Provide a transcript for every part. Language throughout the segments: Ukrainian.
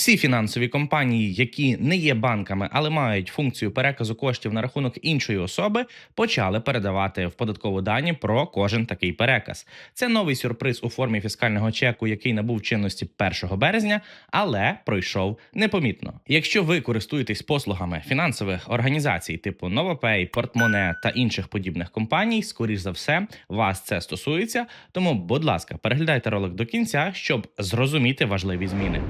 Всі фінансові компанії, які не є банками, але мають функцію переказу коштів на рахунок іншої особи, почали передавати в податкову дані про кожен такий переказ. Це новий сюрприз у формі фіскального чеку, який набув чинності 1 березня, але пройшов непомітно. Якщо ви користуєтесь послугами фінансових організацій, типу Новопей, Портмоне та інших подібних компаній, скоріш за все, вас це стосується. Тому, будь ласка, переглядайте ролик до кінця, щоб зрозуміти важливі зміни.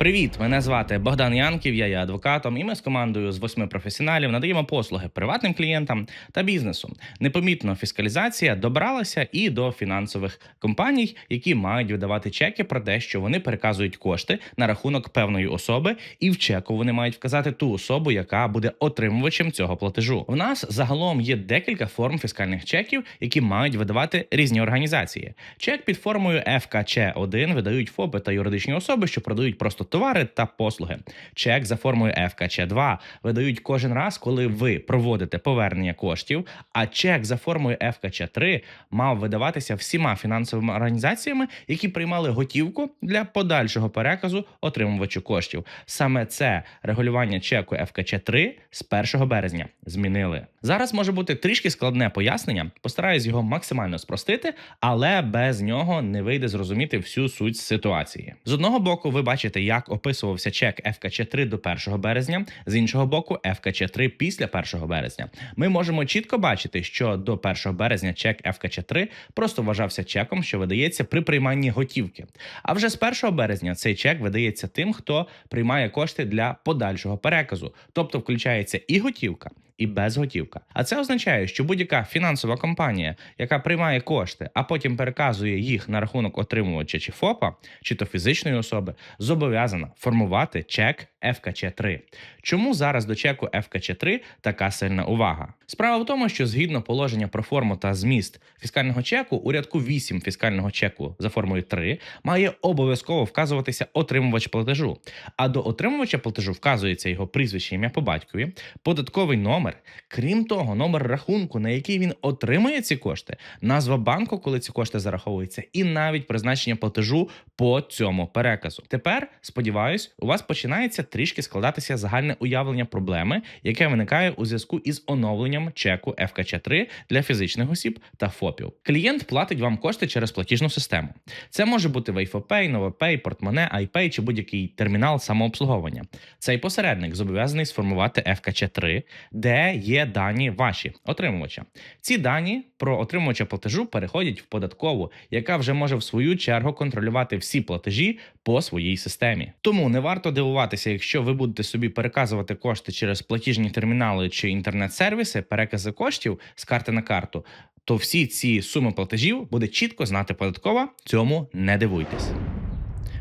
Привіт, мене звати Богдан Янків. Я є адвокатом, і ми з командою з восьми професіоналів надаємо послуги приватним клієнтам та бізнесу. Непомітно фіскалізація добралася і до фінансових компаній, які мають видавати чеки про те, що вони переказують кошти на рахунок певної особи, і в чеку вони мають вказати ту особу, яка буде отримувачем цього платежу. У нас загалом є декілька форм фіскальних чеків, які мають видавати різні організації. Чек під формою ФКЧ-1 видають ФОПи та юридичні особи, що продають просто товари та послуги. Чек за формою ФКЧ2 видають кожен раз, коли ви проводите повернення коштів. А чек за формою ФКЧ3 мав видаватися всіма фінансовими організаціями, які приймали готівку для подальшого переказу отримувачу коштів. Саме це регулювання чеку ФКЧ3 з 1 березня змінили. Зараз може бути трішки складне пояснення. Постараюсь його максимально спростити, але без нього не вийде зрозуміти всю суть ситуації. З одного боку, ви бачите, як описувався чек ФКЧ3 до 1 березня, з іншого боку, ФКЧ3 після 1 березня. Ми можемо чітко бачити, що до 1 березня чек ФКЧ3 просто вважався чеком, що видається при прийманні готівки. А вже з 1 березня цей чек видається тим, хто приймає кошти для подальшого переказу, тобто включається і готівка. І безготівка. А це означає, що будь-яка фінансова компанія, яка приймає кошти, а потім переказує їх на рахунок отримувача чи ФОПа, чи то фізичної особи, зобов'язана формувати чек ФКЧ3. Чому зараз до чеку ФКЧ3 така сильна увага? Справа в тому, що згідно положення про форму та зміст фіскального чеку, у рядку 8 фіскального чеку за формою 3 має обов'язково вказуватися отримувач платежу. А до отримувача платежу вказується його прізвище, ім'я по батькові, податковий номер. Крім того, номер рахунку, на який він отримує ці кошти, назва банку, коли ці кошти зараховуються, і навіть призначення платежу по цьому переказу. Тепер сподіваюсь, у вас починається трішки складатися загальне уявлення проблеми, яке виникає у зв'язку із оновленням чеку ФКЧ3 для фізичних осіб та ФОПів. Клієнт платить вам кошти через платіжну систему. Це може бути Вейфопей, Новопей, Портмоне, iPay чи будь-який термінал самообслуговування. Цей посередник зобов'язаний сформувати ФКЧ3, де є дані ваші отримувача. Ці дані про отримувача платежу переходять в податкову, яка вже може в свою чергу контролювати всі платежі по своїй системі. Тому не варто дивуватися, якщо ви будете собі переказувати кошти через платіжні термінали чи інтернет-сервіси, перекази коштів з карти на карту. То всі ці суми платежів буде чітко знати податкова. Цьому не дивуйтесь.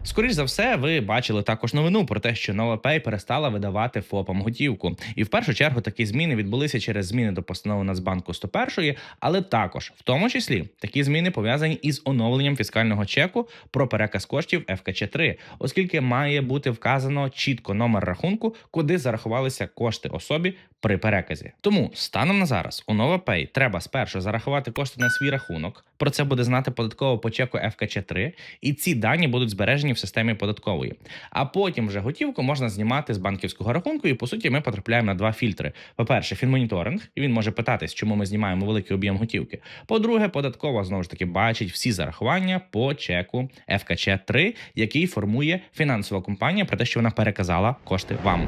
Скоріш за все, ви бачили також новину про те, що NovaPay перестала видавати ФОПам готівку. І в першу чергу такі зміни відбулися через зміни до постанови Нацбанку 101, але також в тому числі такі зміни пов'язані із оновленням фіскального чеку про переказ коштів ФКЧ3, оскільки має бути вказано чітко номер рахунку, куди зарахувалися кошти особі при переказі. Тому станом на зараз у NovaPay треба спершу зарахувати кошти на свій рахунок. Про це буде знати податково по чеку ФКЧ3, і ці дані будуть збережені в системі податкової. А потім вже готівку можна знімати з банківського рахунку, і по суті ми потрапляємо на два фільтри: по-перше, фінмоніторинг, і він може питатись, чому ми знімаємо великий об'єм готівки. По-друге, податкова знову ж таки бачить всі зарахування по чеку ФКЧ3, який формує фінансова компанія про те, що вона переказала кошти вам.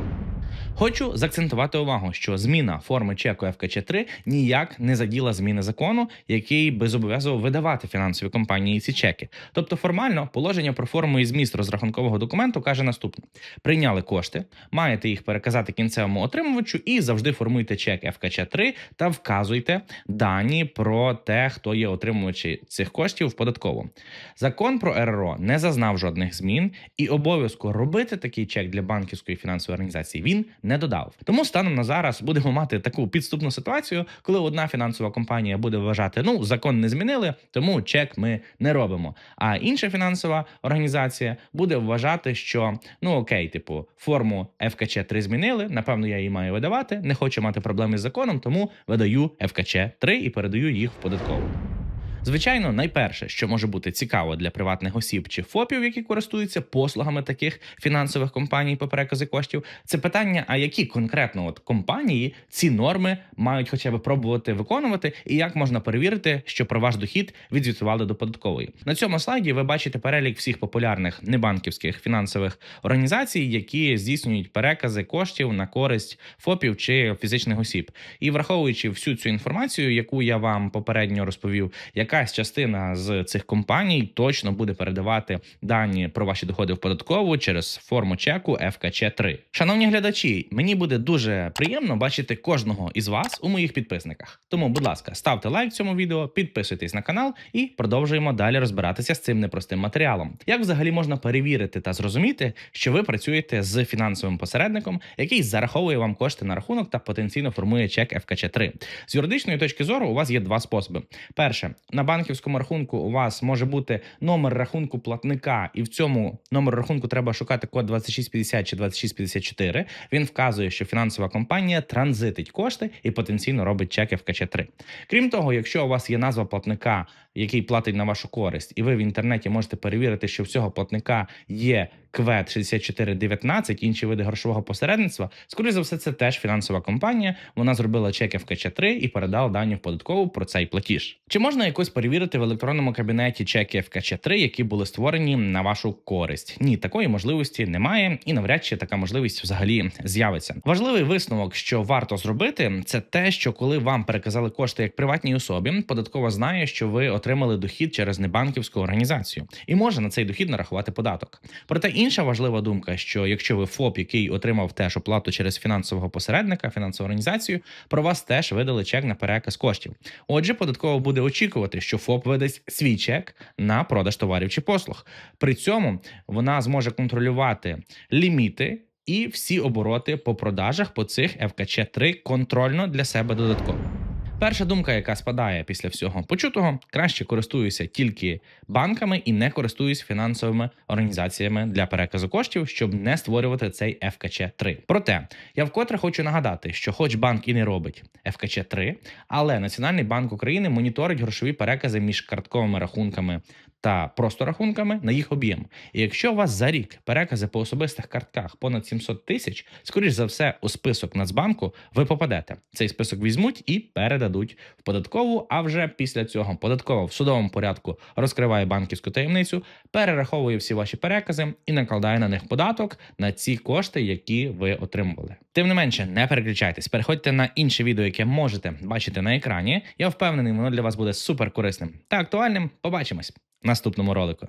Хочу заакцентувати увагу, що зміна форми чеку ФКЧ3 ніяк не заділа зміни закону, який би зобов'язував видавати фінансові компанії ці чеки. Тобто, формально положення про форму і зміст розрахункового документу каже наступне: прийняли кошти, маєте їх переказати кінцевому отримувачу і завжди формуйте чек ФКЧ3 та вказуйте дані про те, хто є отримувачі цих коштів в податкову. Закон про РРО не зазнав жодних змін, і обов'язку робити такий чек для банківської фінансової організації він не додав. Тому станом на зараз будемо мати таку підступну ситуацію, коли одна фінансова компанія буде вважати, ну закон не змінили, тому чек ми не робимо. А інша фінансова організація буде вважати, що ну окей, типу, форму ФКЧ 3 змінили. Напевно, я її маю видавати. Не хочу мати проблеми з законом, тому видаю ФКЧ 3 і передаю їх в податкову. Звичайно, найперше, що може бути цікаво для приватних осіб чи ФОПів, які користуються послугами таких фінансових компаній по переказу коштів, це питання: а які конкретно от компанії ці норми мають хоча б пробувати виконувати, і як можна перевірити, що про ваш дохід відзвітували до податкової. На цьому слайді ви бачите перелік всіх популярних небанківських фінансових організацій, які здійснюють перекази коштів на користь ФОПів чи фізичних осіб. І враховуючи всю цю інформацію, яку я вам попередньо розповів, якась частина з цих компаній точно буде передавати дані про ваші доходи в податкову через форму чеку FKC 3 Шановні глядачі, мені буде дуже приємно бачити кожного із вас у моїх підписниках. Тому, будь ласка, ставте лайк цьому відео, підписуйтесь на канал і продовжуємо далі розбиратися з цим непростим матеріалом. Як взагалі можна перевірити та зрозуміти, що ви працюєте з фінансовим посередником, який зараховує вам кошти на рахунок та потенційно формує чек FKC 3 З юридичної точки зору у вас є два способи. Перше, на банківському рахунку у вас може бути номер рахунку платника, і в цьому номер рахунку треба шукати код 2650 чи 2654. Він вказує, що фінансова компанія транзитить кошти і потенційно робить чек FKC 3 Крім того, якщо у вас є назва платника, який платить на вашу користь, і ви в інтернеті можете перевірити, що в цього платника є КВЕД 6419, інші види грошового посередництва, скоріше за все, це теж фінансова компанія. Вона зробила чек FKC 3 і передала дані в податкову про цей платіж. Чи можна якось перевірити в електронному кабінеті чеки FKC 3, які були створені на вашу користь? Ні, такої можливості немає, і навряд чи така можливість взагалі з'явиться. Важливий висновок, що варто зробити, це те, що коли вам переказали кошти як приватній особі, податкова знає, що ви отримали дохід через небанківську організацію і може на цей дохід нарахувати податок. Проте інша важлива думка, що якщо ви ФОП, який отримав теж оплату через фінансового посередника, фінансову організацію, про вас теж видали чек на переказ коштів. Отже, податково буде очікувати, що ФОП видасть свій чек на продаж товарів чи послуг. При цьому вона зможе контролювати ліміти. І всі обороти по продажах по цих FKC 3 контрольно для себе додатково. Перша думка, яка спадає після всього почутого, краще користуюся тільки банками і не користуюсь фінансовими організаціями для переказу коштів, щоб не створювати цей ФКЧ 3 Проте я вкотре хочу нагадати, що, хоч банк і не робить ФКЧ 3 але Національний банк України моніторить грошові перекази між картковими рахунками та просто рахунками на їх об'єм. І якщо у вас за рік перекази по особистих картках понад 700 тисяч, скоріш за все, у список Нацбанку ви попадете. Цей список візьмуть і передадуть в податкову. А вже після цього податкова в судовому порядку розкриває банківську таємницю, перераховує всі ваші перекази і накладає на них податок на ці кошти, які ви отримували. Тим не менше, не переключайтесь, переходьте на інше відео, яке можете бачити на екрані. Я впевнений, воно для вас буде супер корисним та актуальним. Побачимось наступному ролику.